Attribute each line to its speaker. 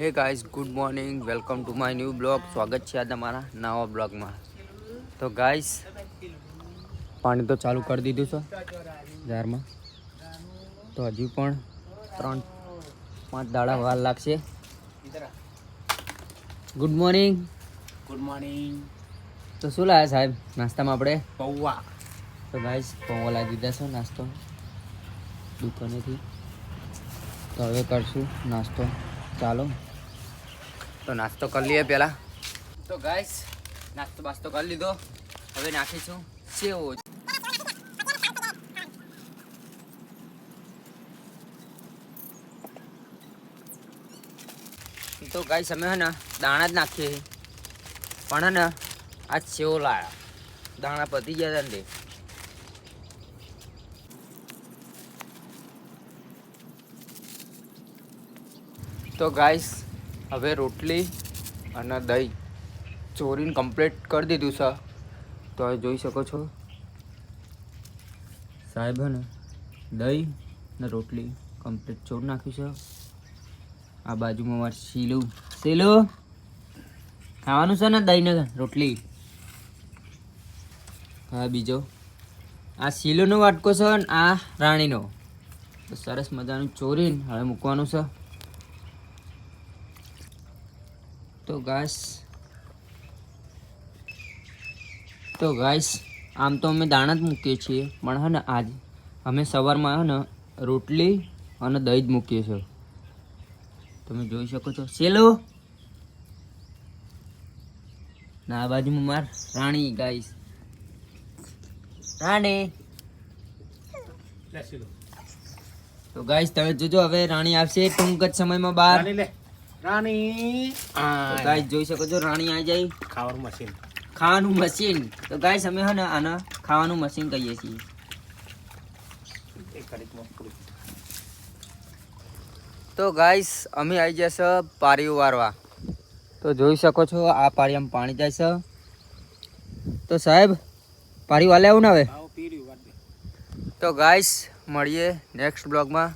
Speaker 1: Hey guys good morning welcome to my new blog સ્વાગત છે આ તમારા નવા બ્લોગમાં તો ગાઈઝ પાણી તો ચાલુ કરી દીધું છે જારમાં. તો હજુ પણ ત્રણ પાંચ દાડા વાર લાગશે. ગુડ મોર્નિંગ
Speaker 2: ગુડ મોર્નિંગ
Speaker 1: તો શું લાવ્યા સાહેબ? નાસ્તામાં આપણે?
Speaker 2: પૌવા.
Speaker 1: તો ગાઈઝ પૌવા લાવી દીધા છે નાસ્તો. દુકાનેથી. તો હવે કરશું નાસ્તો. ચાલો. તો નાસ્તો કરી લઈએ પહેલાં. તો ગાઈસ નાસ્તો બાસ્તો કરી લીધો. હવે નાખીશું સેવો. તો ગાઈસ અમે હે ને દાણા જ નાખીએ પણ હે ને આ સેવો લાયા. દાણા પતી ગયા હતા ને તો. ગાઈસ હવે રોટલી અને દહીં ચોરીને કમ્પ્લીટ કરી દીધું છે. તો હવે જોઈ શકો છો. સાહેબ ને, દહીં ને રોટલી કમ્પ્લીટ ચોર નાખ્યું છે. આ બાજુમાં મારે શીલું. શીલું, ખાવાનું છે ને દહીં ને રોટલી? હા, બીજો. આ સીલોનો વાટકો છે ને આ રાણીનો. સરસ મજાનું ચોરીને હવે મૂકવાનું છે. તો ગાઈસ તો ગાઈસ આમ તો અમે દાણા જ મૂકીએ છીએ પણ હે ને આજ અમે સવારમાં હે ને રોટલી અને દહીં જ મૂકીએ છીએ. તમે જોઈ શકો છો. સેલો ના આ બાજુમાં માર રાણી ગાઈસ રાણી! તો ગાઈસ તમે જોજો હવે રાણી આવશે ટૂંક જ સમયમાં બહાર
Speaker 2: રાણી.
Speaker 1: તો ગાઈસ જોઈ શકો છો રાણી આવી જાય.
Speaker 2: ખાવાનું મશીન
Speaker 1: ખાવાનું મશીન તો ગાઈસ અમે હે ને આને ખાવાનું મશીન કહીએ છીએ.
Speaker 2: પૂરું.
Speaker 1: તો ગાઈસ અમે આવી જાય છે પારી વારવા. તો જોઈ શકો છો આ પારીમાં પાણી જાય છે. તો સાહેબ પારી વાલે આવું ને હવે. તો ગાઈસ મળીએ નેક્સ્ટ બ્લોગમાં.